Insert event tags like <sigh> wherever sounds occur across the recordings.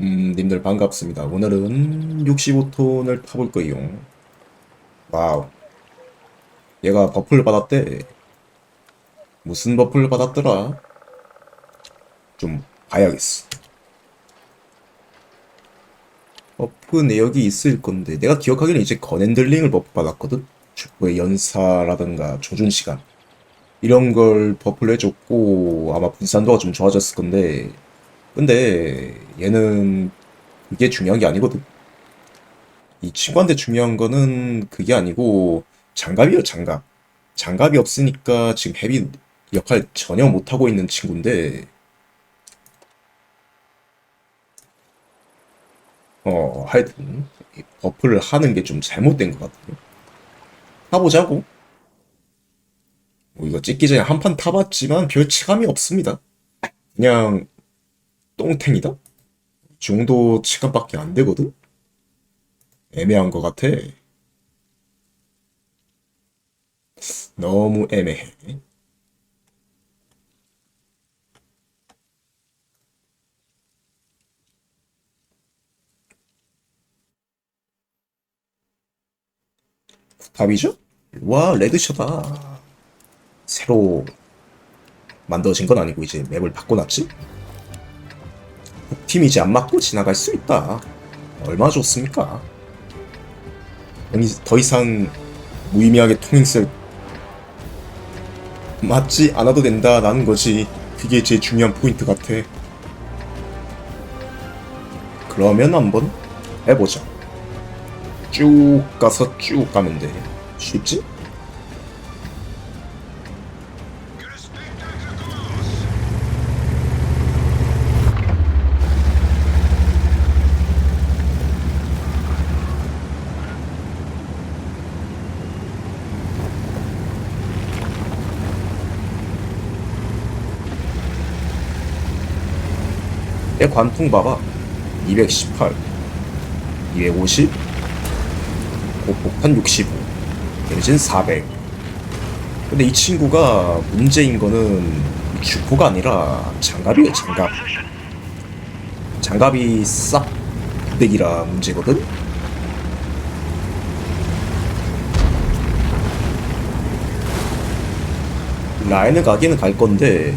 음, 님들 반갑습니다. 오늘은 65톤을 타볼 거예요. 와우. 얘가 버프를 받았대. 무슨 버프를 받았더라? 좀 봐야겠어. 버프 내역이 있을 건데, 내가 기억하기로는 이제 건핸들링을 버프 받았거든? 축구의 연사라든가 조준 시간. 이런 걸 버프를 해줬고, 아마 분산도가 좀 좋아졌을 건데, 근데 얘는 그게 중요한 게 아니거든. 이 친구한테 중요한 거는 그게 아니고 장갑이요, 장갑. 장갑이 없으니까 지금 헤비 역할 전혀 못하고 있는 친구인데, 어, 하여튼, 이 버프를 하는 게 좀 잘못된 것 같아요. 타보자고. 뭐 이거 찍기 전에 한 판 타봤지만 별 체감이 없습니다. 그냥 똥탱이다? 이 정도 체감밖에 안 되거든? 애매한 것 같아. 너무 애매해. 답이죠? 와, 레드셔다. 새로 만들어진 건 아니고 이제 맵을 바꿔놨지? 팀이 이제 안 맞고 지나갈 수 있다. 얼마나 좋습니까? 아니, 더 이상 무의미하게 통행을 맞지 않아도 된다라는 거지. 그게 제일 중요한 포인트 같아. 그러면 한번 해보자. 쭉 가서 쭉 가면 돼. 쉽지? 내 관통 봐봐. 218, 250, 고폭탄 65, 대진 400. 근데 이 친구가 문제인 거는 주포가 아니라 장갑이에요, 장갑. 장갑이 싹 부대기라 문제거든? 라인을 가기는 갈 건데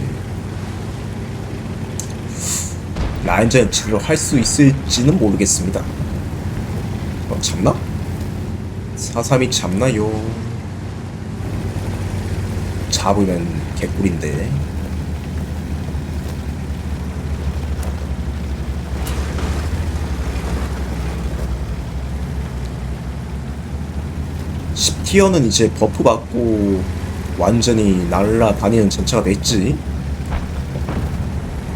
라인전 제대로 할수 있을지는 모르겠습니다. 어, 잡나? 432 잡나요? 잡으면 개꿀인데. 십 t 어는 이제 버프 받고 완전히 날라다니는 전차가 됐지.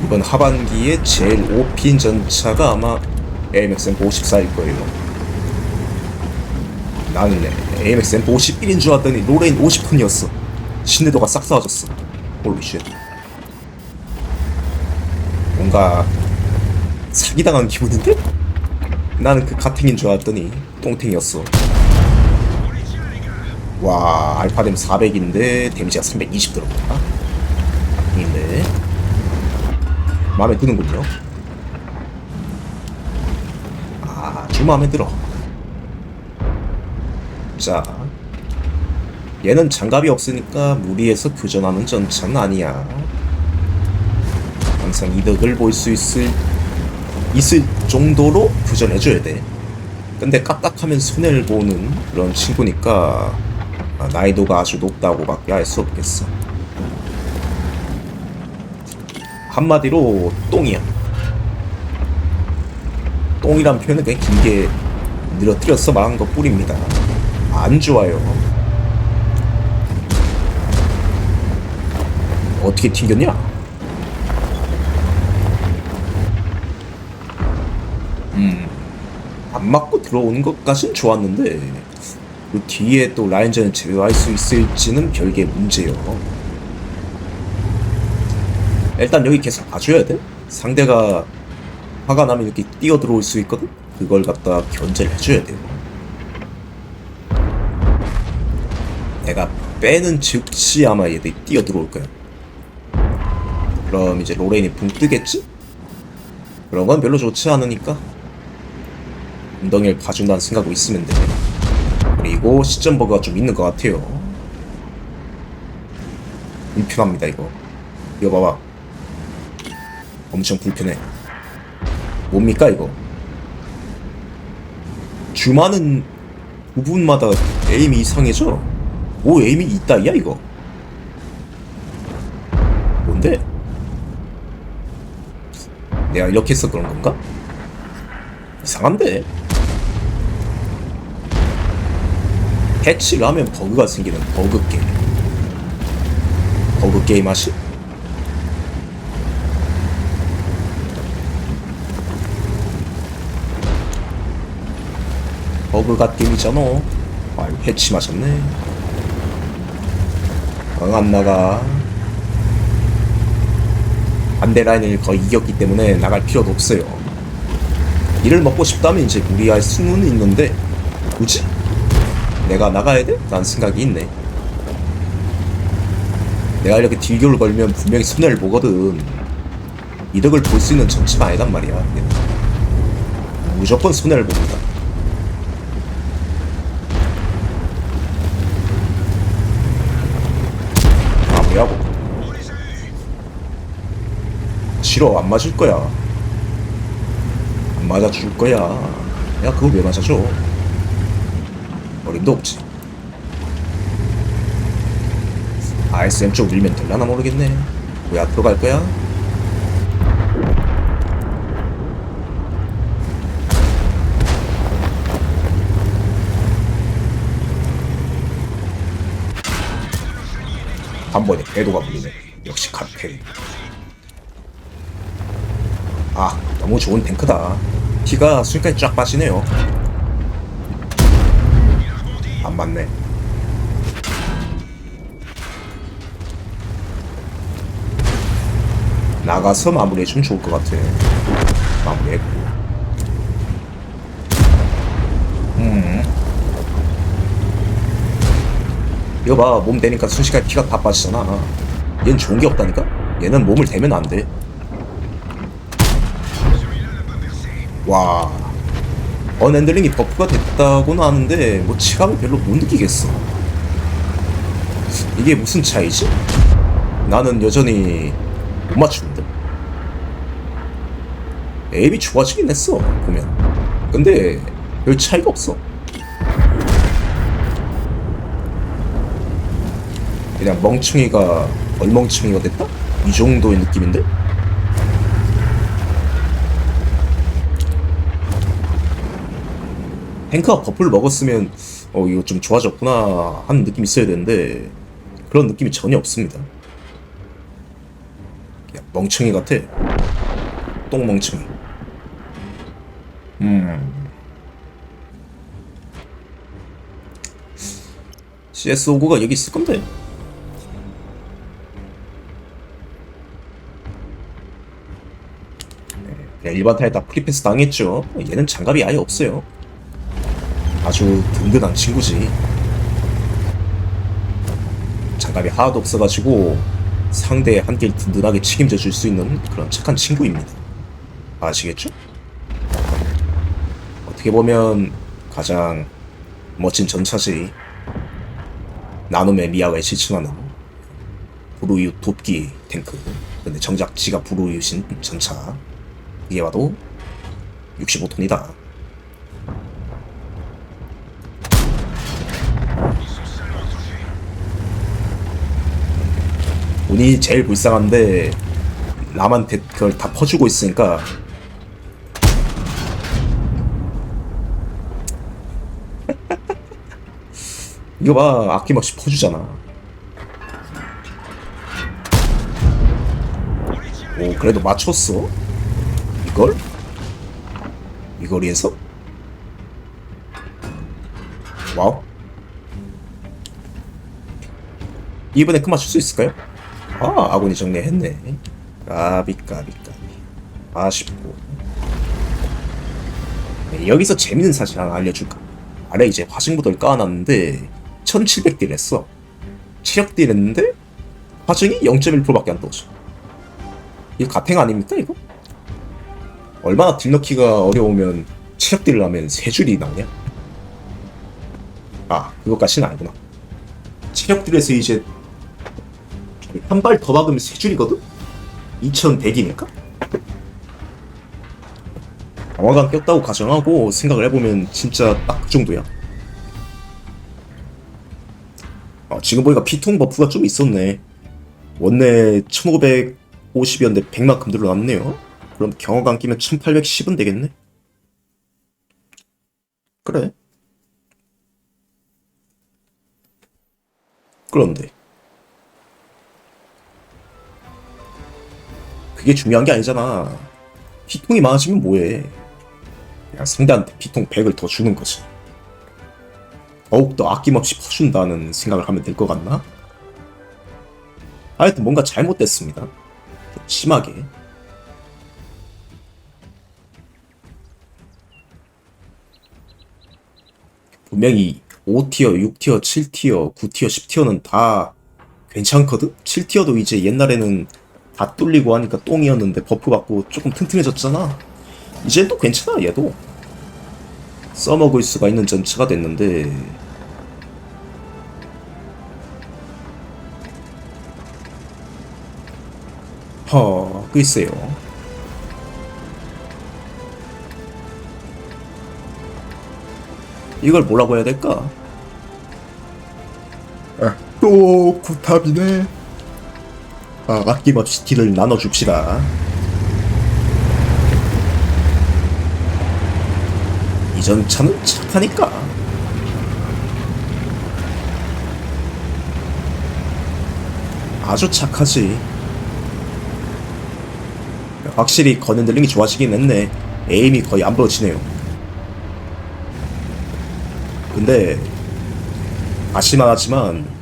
이번 하반기에 제일 5핀 전차가 아마 AMX M54일 거예요. 나는 AMX M51인 줄 알았더니 로레인 50톤이었어. 신뢰도가 싹 사라졌어. 홀리쉣. 뭔가 사기당한 기분인데? 나는 그 가탱인 줄 알았더니 똥탱이었어. 와, 알파뎀 400인데 데미지가 320 들어간다. 인데 마음에 드는군요. 아주 마음에 들어. 자, 얘는 장갑이 없으니까 무리해서 교전하는 전차는 아니야. 항상 이득을 볼 수 있을 있을 정도로 교전해줘야 돼. 근데 깝깝하면 손해를 보는 그런 친구니까 아, 난이도가 아주 높다고밖에 할 수 없겠어. 한마디로 똥이야. 똥이란 표현을 그냥 길게 늘어뜨려서 말한 것 뿐입니다. 안 좋아요. 어떻게 튕겼냐? 음, 안 맞고 들어오는 것까진 좋았는데, 그 뒤에 또 라인전을 제어할 수 있을지는 별개 문제요. 일단 여기 계속 봐줘야 돼. 상대가 화가 나면 이렇게 뛰어 들어올 수 있거든. 그걸 갖다 견제를 해줘야 돼요. 내가 빼는 즉시 아마 얘들이 뛰어 들어올 거야. 그럼 이제 로레인이 붕 뜨겠지? 그런 건 별로 좋지 않으니까 엉덩이를 봐준다는 생각으로 있으면 돼 그리고 시점 버그가 좀 있는 것 같아요 불편합니다 이거 이거 봐봐 엄청 불편해 뭡니까 이거 주마는 부분마다 에임이 이상해져 뭐 에임이 있다이야 이거 뭔데? 내가 이렇게 해서 그런 건가? 이상한데? 패치를 하면 버그가 생기는 버그 게임 버그 게임 하시? 버그가 게임이잖아 아유 패치 맞았네 응안 나가 반대 라인을 거의 이겼기 때문에 나갈 필요도 없어요. 이를 먹고 싶다면 이제 무리할 수는 있는데 굳이 내가 나가야 돼? 라는 생각이 있네. 내가 이렇게 딜교를 걸면 분명히 손해를 보거든. 이득을 볼 수 있는 전체가 아니단 말이야. 얘는. 무조건 손해를 봅니다. 마무리하고. 싫어. 안 맞을 거야. 안 맞아줄 거야. 야 그거 왜 맞아줘? 어림도 없지. RSM 쪽 밀면 될라나 모르겠네. 왜 앞으로 갈 거야? 한 번에 궤도가 불리네. 역시 카페 아 너무 좋은 탱크다. 피가 순식간에 쫙 빠지네요. 안 맞네. 나가서 마무리해주면 좋을 것 같아. 마무리했고. 음. 이거 봐몸 대니까 순식간에 피가 다 빠지잖아. 얘는 좋은 게 없다니까? 얘는 몸을 대면 안돼 와 언핸들링이 버프가 됐다고는 하는데 뭐 치감을 별로 못 느끼겠어 이게 무슨 차이지? 나는 여전히 못 맞추는데 앱이 좋아지긴 했어 보면 근데 별 차이가 없어 그냥 멍충이가 얼멍충이가 됐다? 이 정도의 느낌인데? 탱크가 버프를 먹었으면 어 이거 좀 좋아졌구나 하는 느낌이 있어야 되는데 그런 느낌이 전혀 없습니다. 멍청이 같아. 똥멍청이. 음. CSO고가 여기 있을 건데. 네, 일반 타에 다 프리패스 당했죠. 얘는 장갑이 아예 없어요. 아주 든든한 친구지. 장갑이 하나도 없어가지고 상대의 한길 든든하게 책임져 줄 수 있는 그런 착한 친구입니다. 아시겠죠? 어떻게 보면 가장 멋진 전차지. 나눔의 미학을 실천하는 부르유 돕기 탱크. 근데 정작 지가 부르유신 전차. 이게 봐도 65톤이다. 운이 제일 불쌍한데 대, 그걸 다 퍼주고 있으니까 <laughs> 이거 봐 아낌없이 퍼주잖아 오 그래도 맞췄어 이걸? 이 거리에서? 와우 이번에 그 맞출 수 있을까요? 아, 아군이 정리했네. 까비, 까비, 까비. 아쉽고. 네, 여기서 재밌는 사실 하나 알려줄까? 아래 이제 화증부들 까놨는데, 1700딜 했어. 체력딜 했는데, 화증이 0.1%밖에 안 떠져. 이거 가탱 아닙니까, 이거? 얼마나 딜 넣기가 어려우면 체력 딜을 하면 세 줄이 나오냐? 아, 그것까지는 아니구나. 체력 딜에서 이제 한 발 더 박으면 세 줄이거든? 2100이니까? 강화가 꼈다고 가정하고 생각을 해보면 진짜 딱 그 정도야. 아, 지금 보니까 피통 버프가 좀 있었네. 원래 1550이었는데 100만큼 늘어났네요. 그럼 안 끼면 1810은 되겠네. 그래. 그런데 그게 중요한 게 아니잖아. 피통이 많아지면 뭐해? 그냥 상대한테 피통 100을 더 주는 거지. 더욱더 아낌없이 퍼준다는 생각을 하면 될 것 같나? 하여튼 뭔가 잘못됐습니다. 좀 심하게. 분명히 5티어, 6티어, 7티어, 9티어, 10티어는 다 괜찮거든? 7티어도 이제 옛날에는 다 뚫리고 하니까 똥이었는데 버프 받고 조금 튼튼해졌잖아. 이제 또 괜찮아, 얘도. 써먹을 수가 있는 전체가 됐는데, 허, 글쎄요. 이걸 뭐라고 해야 될까? 아, 또 구탑이네. 아, 아낌없이 딜을 나눠줍시다. 이전 차는 착하니까. 아주 착하지. 확실히 건흔들링이 좋아지긴 했네. 에임이 거의 안 벌어지네요. 근데 다시 말하지만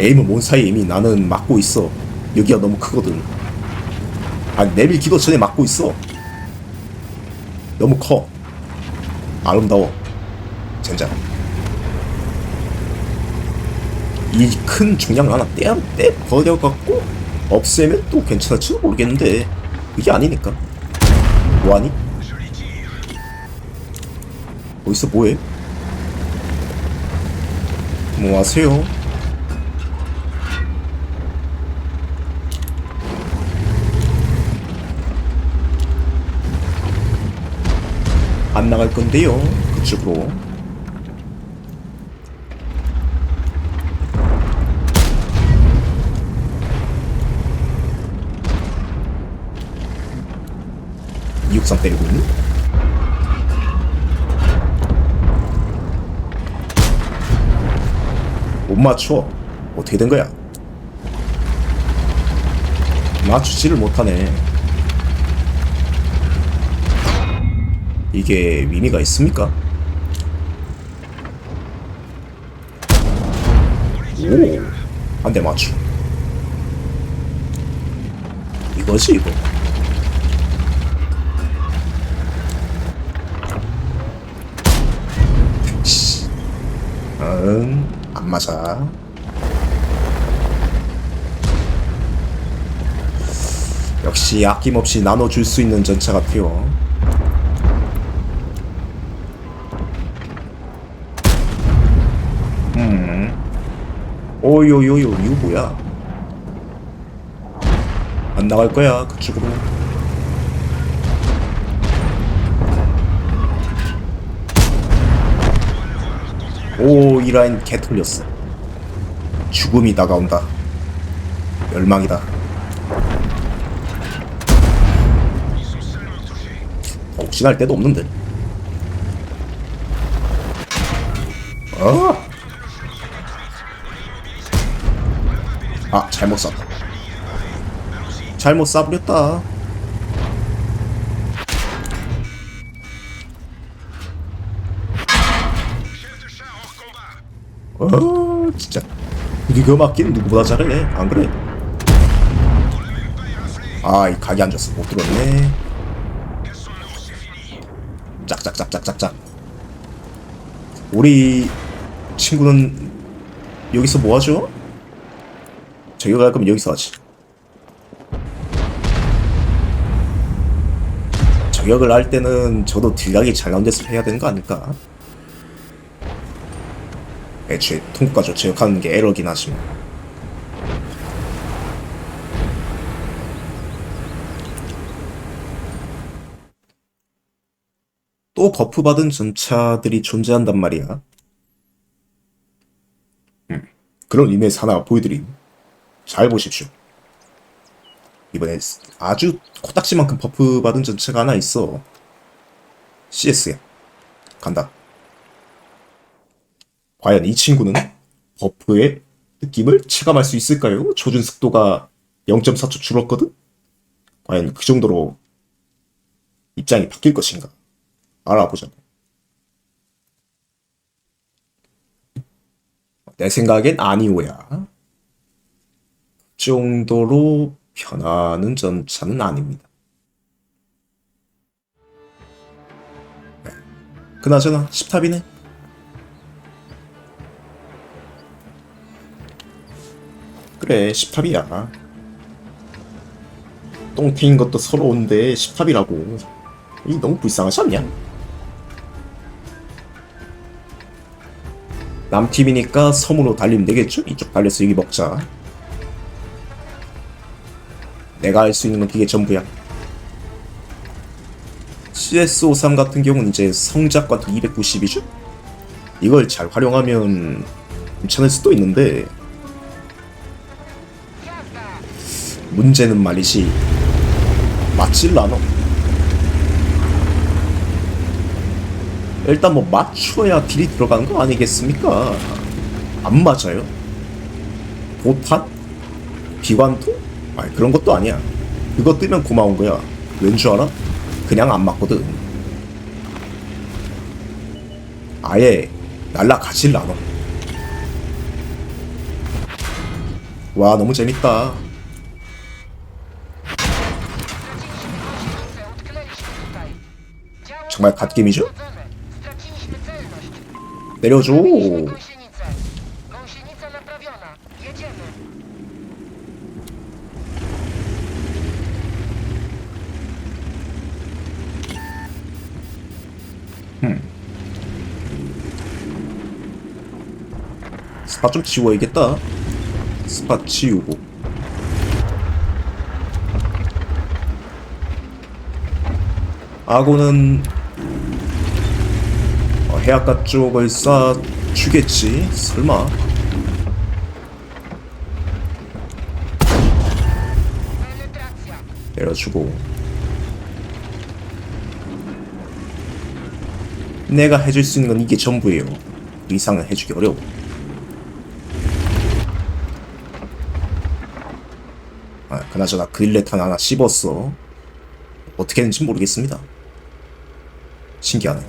에임은 뭔 사이 이미 나는 막고 있어. 여기가 너무 크거든. 아니 내밀 기도 전에 막고 있어. 너무 커. 아름다워. 젠장. 이 큰 중량을 하나 떼, 떼 버려갖고 없애면 또 괜찮을지도 모르겠는데 이게 아니니까. 뭐하니? 어디서 뭐해? 뭐 하세요? 안 나갈 건데요. 그쪽으로. 이육삼 때리고 있니? 못 맞춰. 어떻게 된 거야? 맞추지를 못하네. 이게 의미가 있습니까? 오, 한 대 맞추. 이거지 이거. 씨. 응, 안 맞아. 역시 아낌없이 나눠줄 수 있는 전차 같아요. 오요요요 이거 뭐야? 안 나갈 거야 그쪽으로. 오 이 라인 개 털렸어. 죽음이 다가온다. 멸망이다. 혹시나 할 데도 없는데. 어? 잘못 쐈다 잘못 쏴버렸다. 어 진짜. 이거 맞긴 누구보다 잘해 안 그래? 아이 각이 앉았어 못 들었네. 짝짝짝짝짝짝. 우리 친구는 여기서 뭐하죠? 저기가 갈 거면 여기서 하지. 저격을 할 때는 저도 딜각이 잘 나온 데서 해야 되는 거 아닐까? 애초에 통과조 저격하는 게 에러긴 하지만 또 버프 받은 전차들이 존재한단 말이야. 음, 그런 의미에서 하나 보여드림. 잘 보십시오. 이번에 아주 코딱지만큼 버프 받은 전차가 하나 있어. CS야. 간다. 과연 이 친구는 버프의 느낌을 체감할 수 있을까요? 조준 속도가 0.4초 줄었거든? 과연 그 정도로 입장이 바뀔 것인가? 알아보자고. 내 생각엔 아니오야. 그 정도로 변하는 전차는 아닙니다. 네. 그나저나 10탑이네. 그래 10탑이야. 똥 튀인 것도 서러운데 10탑이라고. 이 너무 불쌍하지 않냐? 남팀이니까 섬으로 달리면 되겠죠? 이쪽 달려서 여기 먹자. 내가 할 수 있는 건 그게 전부야. CS53 같은 경우는 이제 성작과도 290이죠? 이걸 잘 활용하면 괜찮을 수도 있는데 문제는 말이지 맞질 않아. 일단 뭐 맞춰야 딜이 들어가는 거 아니겠습니까? 안 맞아요. 보탄? 비관토? 아 그런 것도 아니야. 그거 뜨면 고마운 거야. 왠 줄 알아? 그냥 안 맞거든. 아예 날라가질 않아. 와 너무 재밌다. 정말 갓김이죠? 내려줘. 스팟 좀 지워야겠다. 스팟 지우고. 아고는 어, 해안가 쪽을 쏴 주겠지. 설마. 내려주고. 내가 해줄 수 있는 건 이게 전부예요. 그 이상은 해주기 어려워. 그나저나 그릴레탄 하나 씹었어. 어떻게 했는지 모르겠습니다. 신기하네.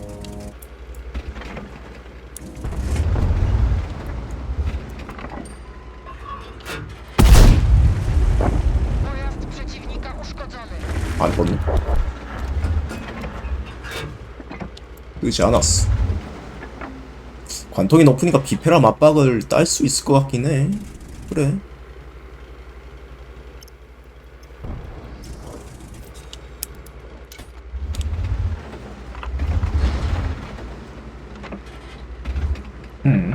안 뻗네. 뜨지 않았어. 관통이 높으니까 비페라 맞박을 딸 수 있을 것 같긴 해. 그래. 음.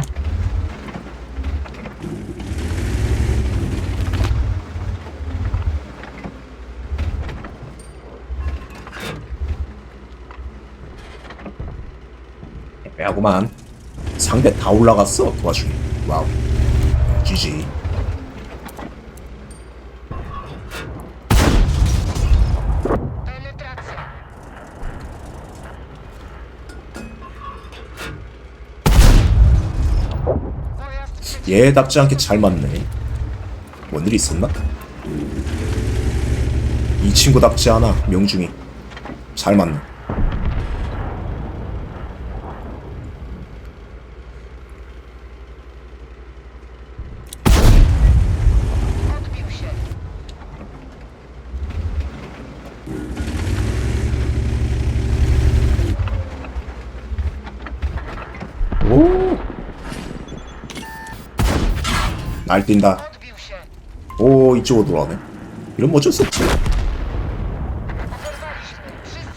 애매하구만. 상대 다 올라갔어, 그 와중에. 와우. GG. 얘답지 않게 잘 맞네. 뭔 일이 있었나? 이 친구답지 않아, 명중이. 잘 맞네. 날뛴다. 오, 이쪽으로 돌아오네. 이러면 어쩔 수 없지.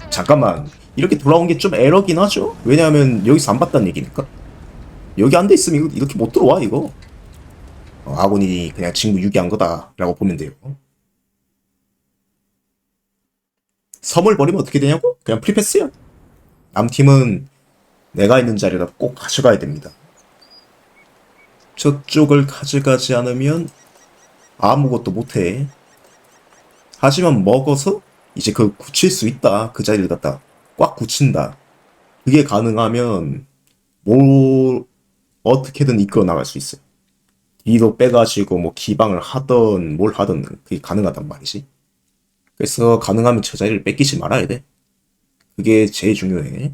잠깐만 이렇게 돌아온 게 좀 에러긴 하죠 왜냐하면 여기서 안 봤다는 얘기니까 여기 안 돼 있으면 이렇게 못 들어와 이거 어, 아군이 그냥 친구 유기한 거다 라고 보면 돼요 섬을 버리면 어떻게 되냐고? 그냥 프리패스야 남팀은 내가 있는 자리를 꼭 가져가야 됩니다 저쪽을 가져가지 않으면 아무것도 못해 하지만 먹어서 이제 그 굳힐 수 있다. 그 자리를 갖다 꽉 굳힌다. 그게 가능하면 뭐 어떻게든 이끌어 나갈 수 있어요. 뒤로 빼가지고 뭐 기방을 하던 뭘 하던 그게 가능하단 말이지. 그래서 가능하면 저 자리를 뺏기지 말아야 돼. 그게 제일 중요해.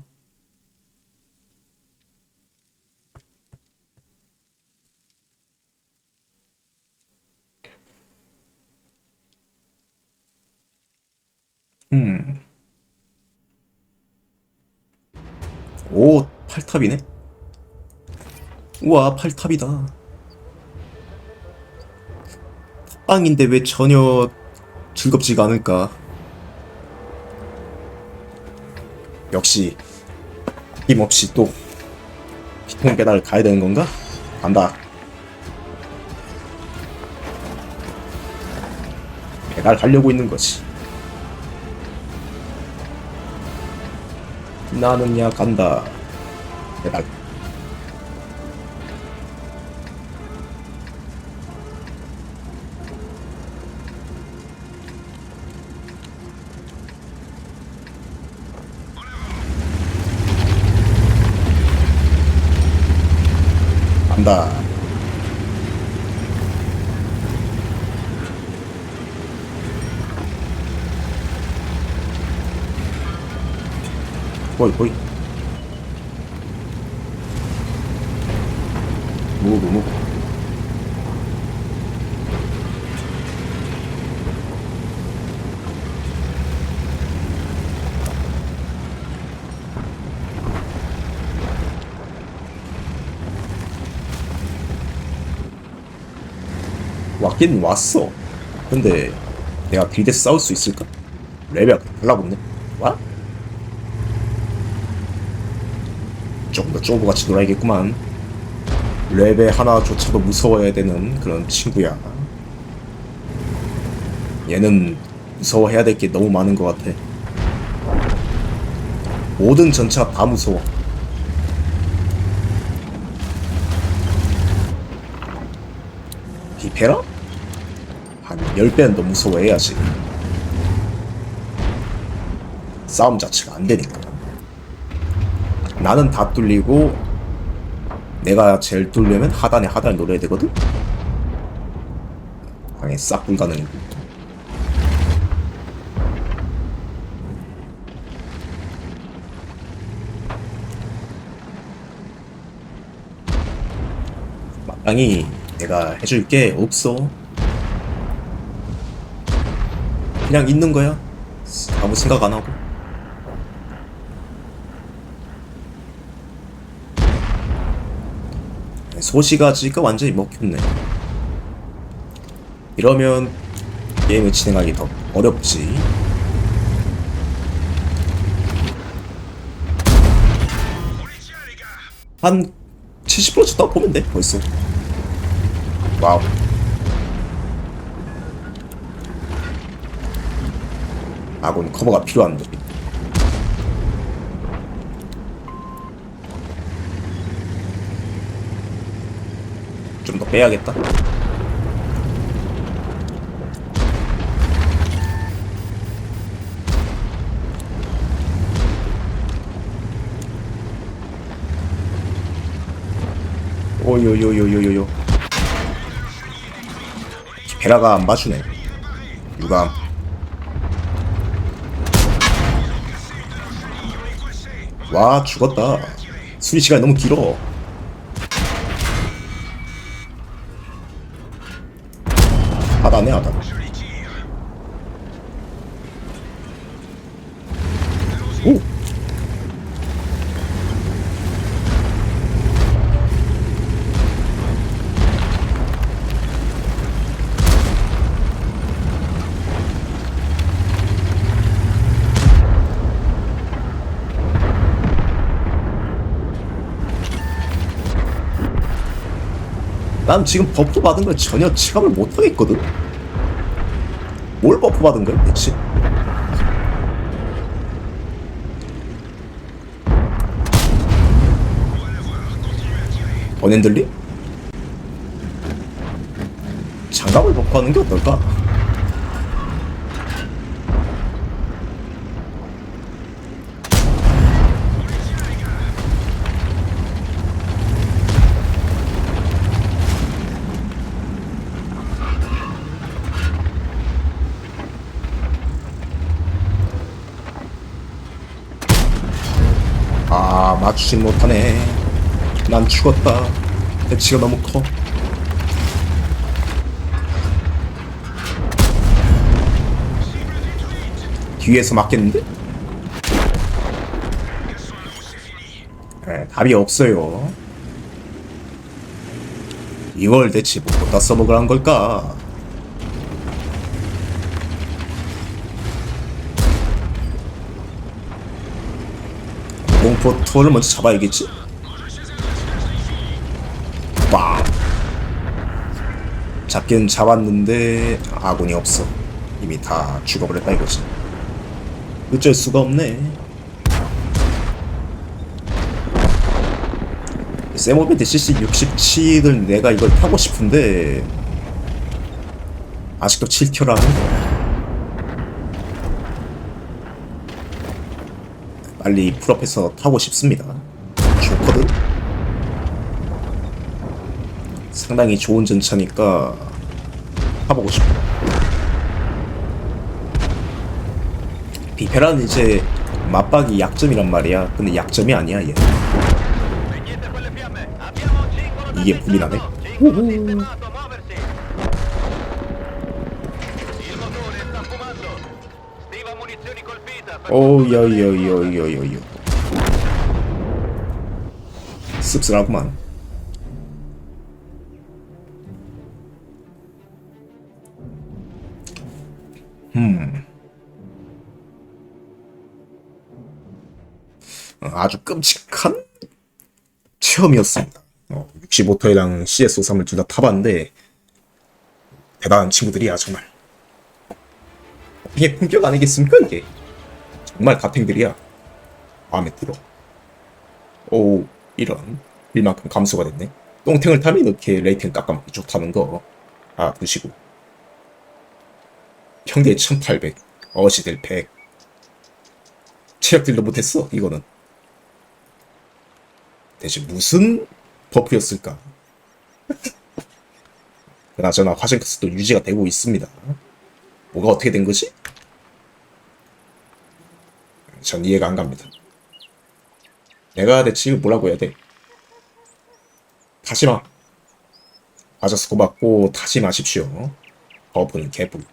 음. 오, 팔탑이네. 우와, 팔탑이다. 탑방인데 왜 전혀 즐겁지가 않을까? 역시 힘없이 또 피통 배달 가야 되는 건가? 간다. 배달 가려고 있는 거지. 나는야 간다. 배달. 간다. 보이. 무브 무브. 왔긴 왔어. 근데 내가 빌드에서 싸울 수 있을까? 레벨 달라붙네. 와? 조금 더 쪼부같이 놀아야겠구만. 레벨 하나조차도 무서워해야 되는 그런 친구야. 얘는 무서워해야 될 게 너무 많은 것 같아. 모든 전차가 다 무서워. 비페라? 한 10배는 더 무서워해야지. 싸움 자체가 안 되니까. 나는 다 뚫리고 내가 제일 뚫려면 하단에 하단을 노려야 되거든? 당연히 싹 불가능이고 마땅히 내가 해줄 게 없어. 그냥 있는 거야. 아무 생각 안 하고 소시가지가 완전히 먹혔네. 이러면 게임을 진행하기 더 어렵지. 한 70% 쳤다고 보면 돼, 벌써. 와우. 아군 커버가. 좀 더 빼야겠다. 오요요요요요요. 베라가 안 봐주네. 유감. 와 죽었다. 수리 시간이 너무 길어. ne adam. 난 지금 법도 받은 걸 전혀 체감을 못하겠거든? 뭘 버프 받은 거야 대체? 버넨들리? 장갑을 버프하는 게 어떨까? 아 맞추진 못하네 난 죽었다 대치가 너무 커 뒤에서 맞겠는데? 네, 답이 없어요 이걸 대체 뭐다 써먹으란 걸까? 공포 투어를 먼저 잡아야겠지? 빵! 잡긴 잡았는데 아군이 없어. 이미 다 죽어버렸다 이거지. 어쩔 수가 없네. 세모비드 CC67을 내가 이걸 타고 싶은데 아직도 7켜라 하는 거야. 빨리 풀업해서 타고 싶습니다. 좋거든? 상당히 좋은 전차니까 타보고 싶어. 비페라는 이제 맞박이 약점이란 말이야. 근데 약점이 아니야, 얘. Un cingolo da Iye, 야, 야. 씁쓸하구만. 음. 아주 끔찍한 체험이었습니다. 어, 65터이랑 CS53을 둘 다 타봤는데, 대단한 친구들이야, 정말. 이게 품격 아니겠습니까, 이게? 정말 가탱들이야. 마음에 들어. 오, 이런. 일만큼 감소가 됐네. 똥탱을 타면 이렇게 레이팅 깎아먹기 좋다는 거. 아, 드시고. 평대 1800. 어시들 100. 체력 딜도 못했어, 이거는. 대체 무슨 버프였을까? <laughs> 그나저나 화생크스도 유지가 되고 있습니다. 뭐가 어떻게 된 거지? 전 이해가 안 갑니다. 내가 대체 이거 뭐라고 해야 돼? 다시 마. 맞아서 고맙고 다시 마십시오. 버프는 개뿔.